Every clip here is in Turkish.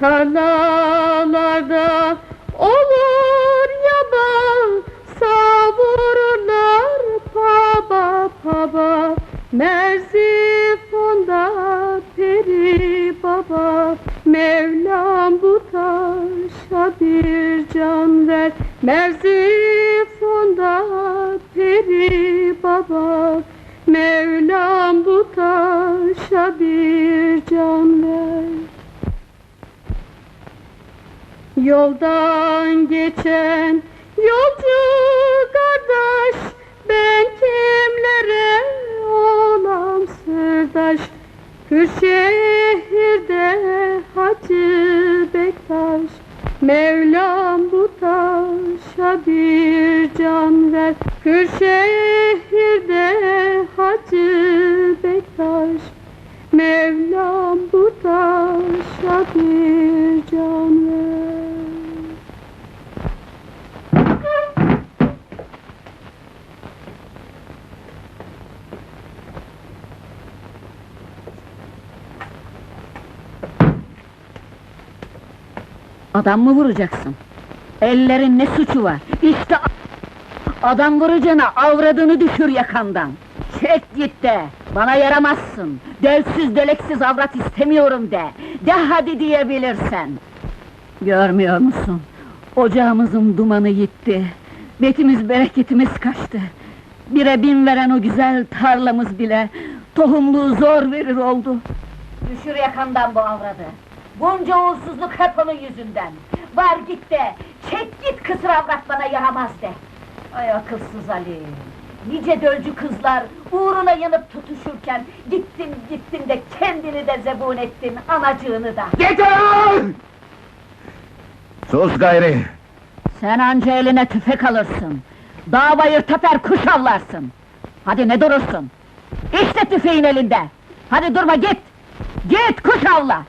Tarlalarda olur yaban Savururlar paba paba Merzifon'da peri baba. Mevlam bu taşa bir can ver. Merzifon'da peri baba Yoldan geçen yolcu kardeş Ben kimlere olam sırdaş Kırşehir'de Hacı Bektaş Mevlam bu taşa bir can ver Kırşehir'de Hacı Bektaş Mevlam bu taşa bir can ver. Adam mı vuracaksın? Ellerin ne suçu var? İşte adam vuracağına avradını düşür yakandan. Çek git de, bana yaramazsın. Delsiz deleksiz avrat istemiyorum de. De hadi diyebilirsen. Görmüyor musun? Ocağımızın dumanı gitti. Betimiz bereketimiz kaçtı. Bire bin veren o güzel tarlamız bile tohumluğu zor verir oldu. Düşür yakandan bu avradı. Bunca uğursuzluk hep onun yüzünden. Var git de, çek git kısır avrat bana yaramaz de. Ay akılsız Ali! Nice dölcü kızlar uğruna yanıp tutuşurken gittin gittin de kendini de zebun ettin, anacığını da. Yeter! Sus gayri! Sen anca eline tüfek alırsın. Dağ bayır teper kuş avlarsın. Hadi ne durursun? İşte tüfeğin elinde. Hadi durma git. Git kuş avla.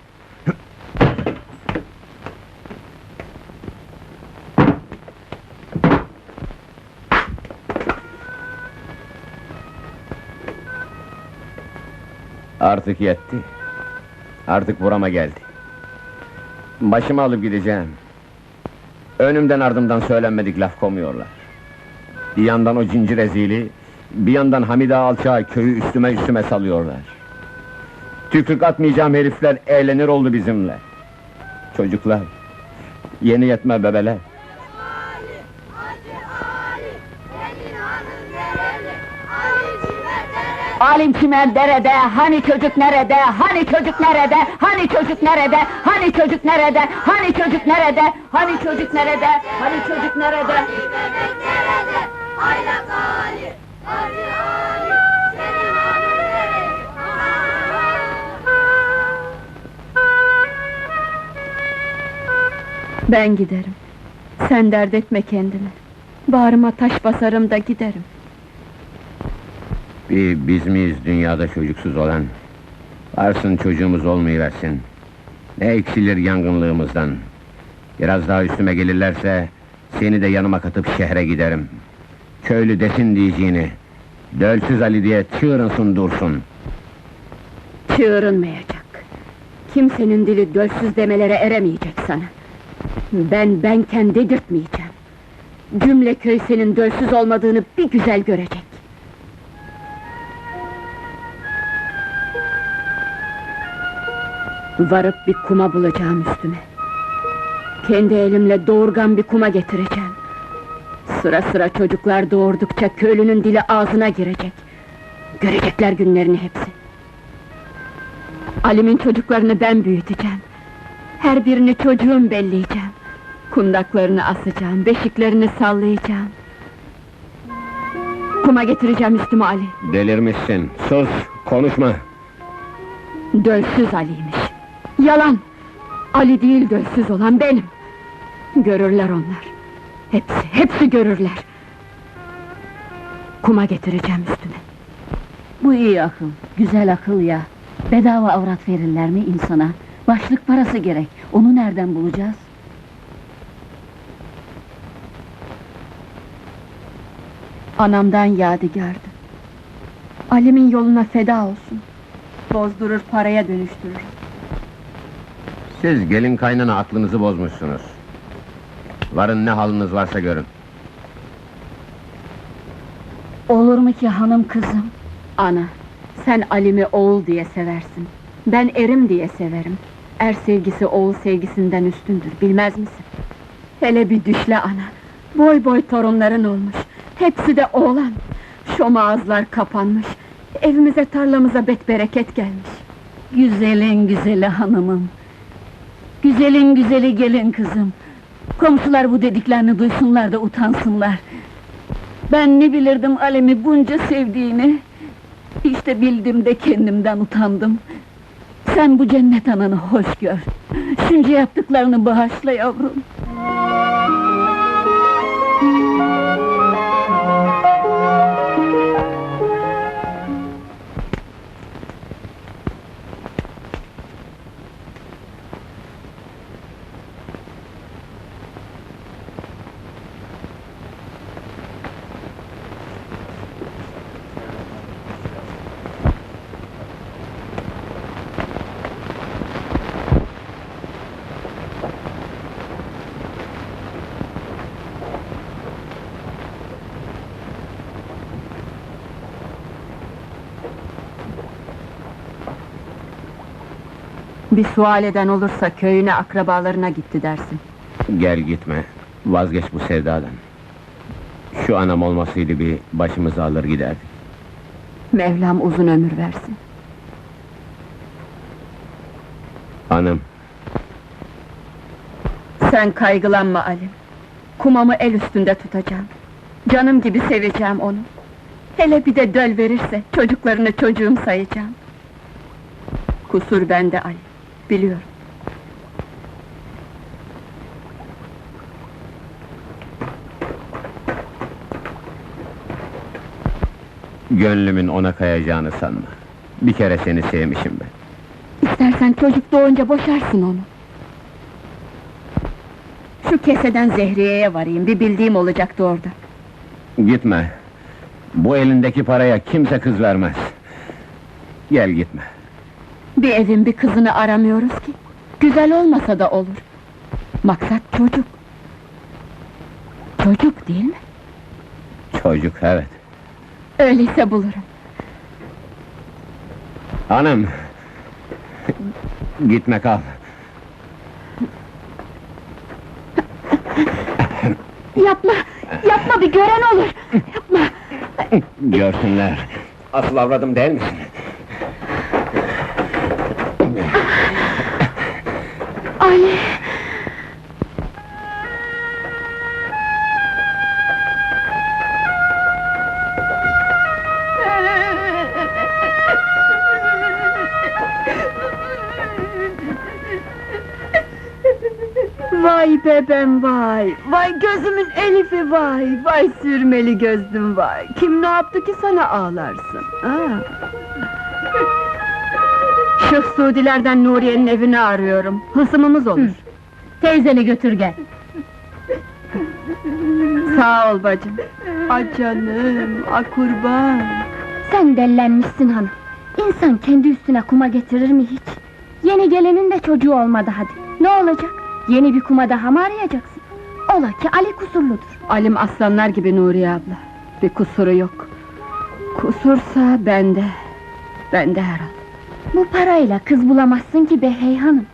Artık yetti. Artık burama geldi. Başımı alıp gideceğim. Önümden ardımdan söylenmedik laf koymuyorlar. Bir yandan o cincir ezili, bir yandan Hamide Alçağı köyü üstüme üstüme salıyorlar. Tükrük atmayacağım herifler eğlenir oldu bizimle. Çocuklar, yeni yetme bebeler. Alim çimen derede, hani çocuk nerede, hani çocuk nerede, hani çocuk nerede, hani çocuk nerede, hani çocuk nerede, hani çocuk nerede, hani çocuk nerede? bebek nerede? Aylak Ali, Ali Ali, senin nerede? Ben giderim. Sen dert etme kendine. Bağrıma taş basarım da giderim. Bir biz miyiz dünyada çocuksuz olan? Varsın çocuğumuz olmayıversin. Ne eksilir yangınlığımızdan. Biraz daha üstüme gelirlerse... ...seni de yanıma katıp şehre giderim. Köylü desin diyeceğini. Dölsüz Ali diye çığırınsın dursun. Çığırınmayacak. Kimsenin dili dölsüz demelere eremeyecek sana. Ben benken dedirtmeyeceğim. Cümle köy senin dölsüz olmadığını bir güzel görecek. Varıp bir kuma bulacağım üstüme. Kendi elimle doğurgan bir kuma getireceğim. Sıra sıra çocuklar doğurdukça köylünün dili ağzına girecek. Görecekler günlerini hepsi. Alim'in çocuklarını ben büyüteceğim. Her birini çocuğum belleyeceğim. Kundaklarını asacağım, beşiklerini sallayacağım. Kuma getireceğim üstüme Ali. Delirmişsin. Sus, konuşma. Dölsüz Ali'ymiş. Yalan! Ali değil gözsüz olan benim! Görürler onlar! Hepsi, hepsi görürler! Kuma getireceğim üstüne! Bu iyi akıl, güzel akıl ya! Bedava avrat verirler mi insana? Başlık parası gerek, onu nereden bulacağız? Anamdan yadigardı. Ali'min yoluna feda olsun. Bozdurur, paraya dönüştürür. Siz gelin kaynana aklınızı bozmuşsunuz. Varın ne haliniz varsa görün. Olur mu ki hanım kızım? Ana, sen Ali'mi oğul diye seversin. Ben erim diye severim. Er sevgisi oğul sevgisinden üstündür, bilmez misin? Hele bir düşle ana. Boy boy torunların olmuş. Hepsi de oğlan. Şom ağızlar kapanmış. Evimize tarlamıza bet bereket gelmiş. Güzelin güzeli hanımım. Güzelin güzeli gelin kızım. Komşular bu dediklerini duysunlar da utansınlar. Ben ne bilirdim Alem'i bunca sevdiğini. İşte bildim de kendimden utandım. Sen bu cennet ananı hoş gör. Şunca yaptıklarını bağışla yavrum. Bir sual eden olursa köyüne akrabalarına gitti dersin. Gel gitme, vazgeç bu sevdadan. Şu anam olmasıydı bir başımızı alır giderdik. Mevlam uzun ömür versin. Hanım, Sen kaygılanma Ali. Kumamı el üstünde tutacağım. Canım gibi seveceğim onu. Hele bir de döl verirse çocuklarını çocuğum sayacağım. Kusur bende Ali, biliyorum. gönlümün ona kayacağını sanma. Bir kere seni sevmişim ben. İstersen çocuk doğunca boşarsın onu. Şu keseden Zehriye'ye varayım, bir bildiğim olacaktı orada. Gitme. Bu elindeki paraya kimse kız vermez. Gel gitme. Bir evin bir kızını aramıyoruz ki. Güzel olmasa da olur. Maksat çocuk. Çocuk değil mi? Çocuk evet. Öyleyse bulurum. Hanım. Gitme kal. Yapma, yapma bir gören olur. Yapma. Görsünler. Asıl avradım değil misin? Ali. Vay bebem vay, vay gözümün elifi vay, vay sürmeli gözlüm vay. Kim ne yaptı ki sana ağlarsın? Ha? Şu Suudilerden Nuriye'nin evini arıyorum. Hısımımız olur. Teyzeni götür gel. Sağ ol bacım. A canım, a kurban. Sen dellenmişsin hanım. İnsan kendi üstüne kuma getirir mi hiç? Yeni gelenin de çocuğu olmadı hadi. Ne olacak? Yeni bir kuma daha mı arayacaksın? Ola ki Ali kusurludur. Alim aslanlar gibi Nuriye abla. Bir kusuru yok. Kusursa bende. Bende herhal. Bu parayla kız bulamazsın ki be hanım.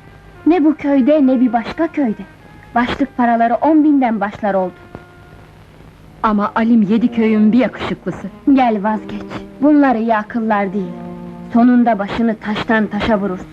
Ne bu köyde ne bir başka köyde. Başlık paraları on binden başlar oldu. Ama Alim yedi köyün bir yakışıklısı. Gel vazgeç. Bunlar iyi akıllar değil. Sonunda başını taştan taşa vurursun.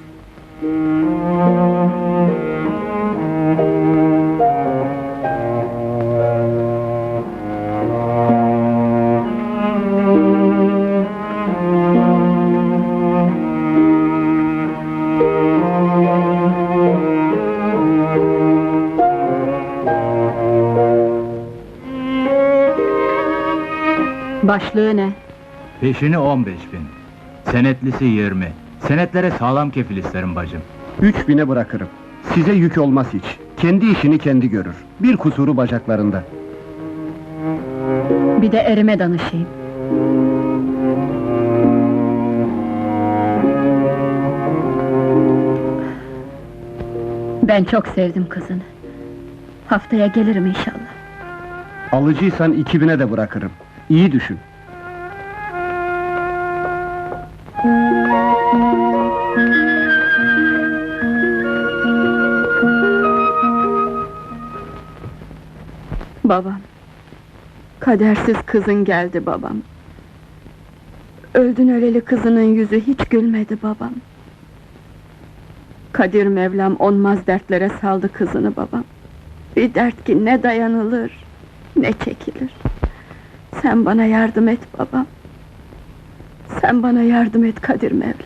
Başlığı ne? Peşini 15 bin. Senetlisi 20. Senetlere sağlam kefil isterim bacım. Üç bine bırakırım. Size yük olmaz hiç. Kendi işini kendi görür. Bir kusuru bacaklarında. Bir de erime danışayım. Ben çok sevdim kızını. Haftaya gelirim inşallah. Alıcıysan 2000'e de bırakırım. İyi düşün. Babam. Kadersiz kızın geldi babam. Öldün öleli kızının yüzü hiç gülmedi babam. Kadir Mevlam onmaz dertlere saldı kızını babam. Bir dert ki ne dayanılır, ne çekilir. Sen bana yardım et babam. Sen bana yardım et Kadir Mevlam.